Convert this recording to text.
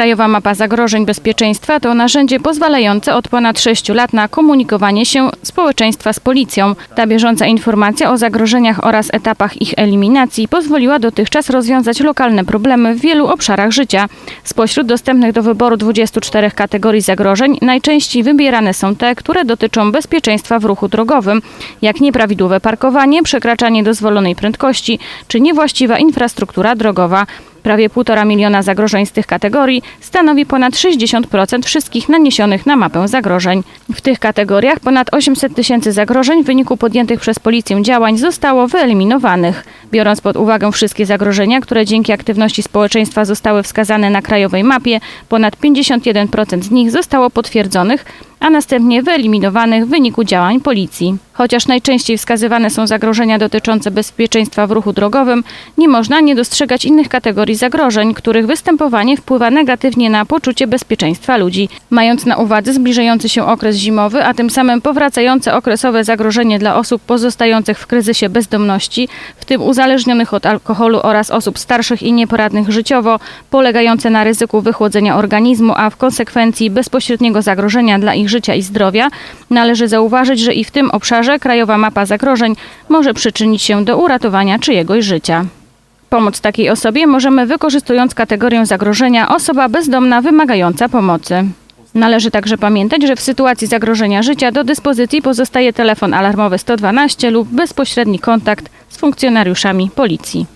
Krajowa Mapa Zagrożeń Bezpieczeństwa to narzędzie pozwalające od ponad 6 lat na komunikowanie się społeczeństwa z policją. Ta bieżąca informacja o zagrożeniach oraz etapach ich eliminacji pozwoliła dotychczas rozwiązać lokalne problemy w wielu obszarach życia. Spośród dostępnych do wyboru 24 kategorii zagrożeń najczęściej wybierane są te, które dotyczą bezpieczeństwa w ruchu drogowym, jak nieprawidłowe parkowanie, przekraczanie dozwolonej prędkości czy niewłaściwa infrastruktura drogowa. Prawie 1,5 miliona zagrożeń z tych kategorii stanowi ponad 60% wszystkich naniesionych na mapę zagrożeń. W tych kategoriach ponad 800 tysięcy zagrożeń w wyniku podjętych przez policję działań zostało wyeliminowanych. Biorąc pod uwagę wszystkie zagrożenia, które dzięki aktywności społeczeństwa zostały wskazane na krajowej mapie, ponad 51% z nich zostało potwierdzonych, a następnie wyeliminowanych w wyniku działań policji. Chociaż najczęściej wskazywane są zagrożenia dotyczące bezpieczeństwa w ruchu drogowym, nie można nie dostrzegać innych kategorii zagrożeń, których występowanie wpływa negatywnie na poczucie bezpieczeństwa ludzi. Mając na uwadze zbliżający się okres zimowy, a tym samym powracające okresowe zagrożenie dla osób pozostających w kryzysie bezdomności, w tym uzależnionych od alkoholu oraz osób starszych i nieporadnych życiowo, polegające na ryzyku wychłodzenia organizmu, a w konsekwencji bezpośredniego zagrożenia dla ich życia i zdrowia, należy zauważyć, że i w tym obszarze Krajowa Mapa Zagrożeń może przyczynić się do uratowania czyjegoś życia. Pomóc takiej osobie możemy wykorzystując kategorię zagrożenia osoba bezdomna wymagająca pomocy. Należy także pamiętać, że w sytuacji zagrożenia życia do dyspozycji pozostaje telefon alarmowy 112 lub bezpośredni kontakt z funkcjonariuszami policji.